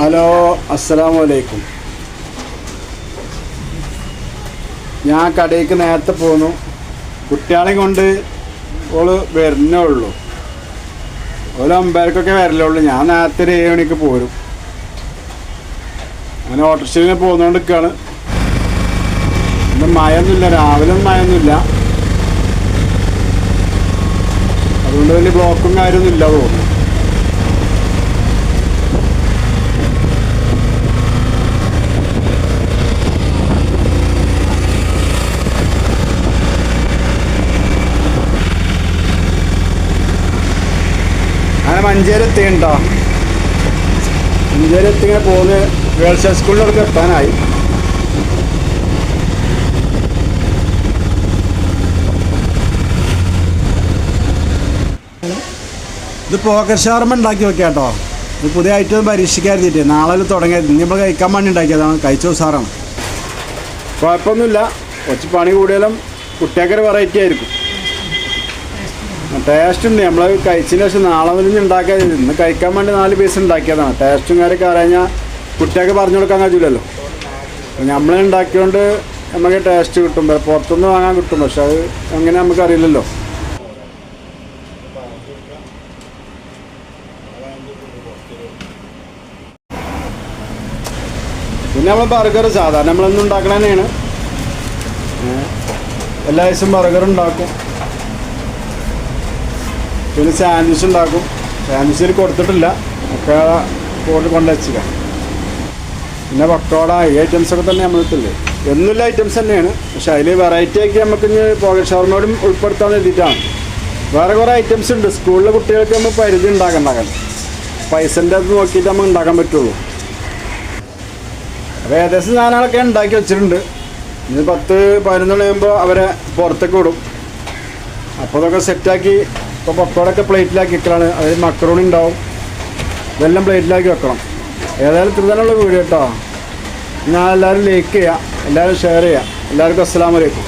Hello അസ്സാം വലൈക്കും ഞാൻ കടയിലേക്ക് നേരത്തെ പോന്നു. കുട്ടികളെ കൊണ്ട് ഓൾ വരുന്നേ ഉള്ളൂ. ഒരു അമ്പേർക്കൊക്കെ വരലുള്ളൂ ഞാൻ നേരത്തെ ഒരു ഏഴ് മണിക്ക് പോരും. അങ്ങനെ ഓട്ടോറിക്ഷയിൽ പോകുന്നോണ്ട് നിൽക്കുകയാണ് ഇന്ന് മഴയൊന്നുമില്ല. രാവിലെ ഒന്നും അതുകൊണ്ട് വലിയ ബ്ലോക്കും കാര്യമൊന്നും ഇല്ല തോന്നുന്നു. അങ്ങനെ മഞ്ചേരി എത്തിയുണ്ടോ മഞ്ചേരി എത്തി ഇങ്ങനെ പോകുന്ന ഗേൾസ് ഹൈ സ്കൂളിലൊക്കെ എത്താനായി. ഇത് പോക്കർ ഷവർമ ഉണ്ടാക്കി വെക്കാം കേട്ടോ ഇത് പുതിയ ഐറ്റം പരീക്ഷിക്കാതിരിട്ട് നാളെ തുടങ്ങിയത് നമ്മൾ കഴിക്കാൻ വേണ്ടി ഉണ്ടാക്കിയതാണ് കഴിച്ച സാറാണ്. കുഴപ്പമൊന്നുമില്ല. കുറച്ച് പണി കൂടിയാലും കുട്ടിയൊക്കെ വെറൈറ്റി ആയിരിക്കും. ടേസ്റ്റ് നമ്മൾ കഴിച്ചതിന് ശേഷം നാളെ മുതൽ ഉണ്ടാക്കിയത് ഇന്ന് കഴിക്കാൻ വേണ്ടി നാല് പീസ് ഉണ്ടാക്കിയതാണ്. ടേസ്റ്റും കാര്യമൊക്കെ അറിയാഞ്ഞാൽ കുട്ടിയൊക്കെ പറഞ്ഞു കൊടുക്കാൻ കഴിയില്ലല്ലോ നമ്മൾ ഉണ്ടാക്കിയോണ്ട് നമുക്ക് ടേസ്റ്റ് കിട്ടും. പുറത്തുനിന്ന് വാങ്ങാൻ കിട്ടും. പക്ഷെ അത് അങ്ങനെ നമുക്ക് അറിയില്ലല്ലോ. പിന്നെ നമ്മൾ ബർഗർ സാധാരണ നമ്മളൊന്നും ഉണ്ടാക്കണ എല്ലാ ദിവസവും ബർഗർ ഉണ്ടാക്കും. പിന്നെ സാൻഡ്വിച്ച് ഉണ്ടാക്കും. സാൻഡ്വിച്ചിൽ കൊടുത്തിട്ടില്ല. ഒക്കെ പോട്ട് കൊണ്ടുവച്ചില്ല പിന്നെ പക്കോട ഈ ഐറ്റംസ് ഒക്കെ തന്നെ നമ്മളെത്തില്ലേ എന്നുള്ള ഐറ്റംസ് തന്നെയാണ്. പക്ഷേ അതിൽ വെറൈറ്റി ആക്കി നമുക്ക് ഇനി പോക്കറ്റ് ഷവർമയോടും ഉൾപ്പെടുത്താൻ വേണ്ടിയിട്ടാണ്. വേറെ കുറേ ഐറ്റംസ് ഉണ്ട്. സ്കൂളിലെ കുട്ടികൾക്ക് നമ്മൾ പരിധി ഉണ്ടാക്കണ്ടാക്കാൻ. പൈസന്റെ അത് നോക്കിയിട്ട് നമുക്ക് ഉണ്ടാക്കാൻ പറ്റുള്ളൂ. അപ്പോൾ ഏകദേശം സാധനങ്ങളൊക്കെ ഉണ്ടാക്കി വെച്ചിട്ടുണ്ട്. ഇനി പത്ത് പതിനൊന്ന് മണി കഴിയുമ്പോൾ അവരെ പുറത്തേക്ക് വിടും. അപ്പോൾ അതൊക്കെ സെറ്റാക്കി ഇപ്പോൾ പക്കോടൊക്കെ പ്ലേറ്റിലാക്കി വെക്കലാണ്. അതായത് മക്രോണി ഉണ്ടാവും. ഇതെല്ലാം പ്ലേറ്റിലാക്കി വെക്കണം. ഏതായാലും തിരുതാനുള്ള വീഡിയോ കേട്ടോ ഞാൻ എല്ലാവരും ലൈക്ക് ചെയ്യുക എല്ലാവരും ഷെയർ ചെയ്യുക എല്ലാവർക്കും അസ്സലാമലൈക്കും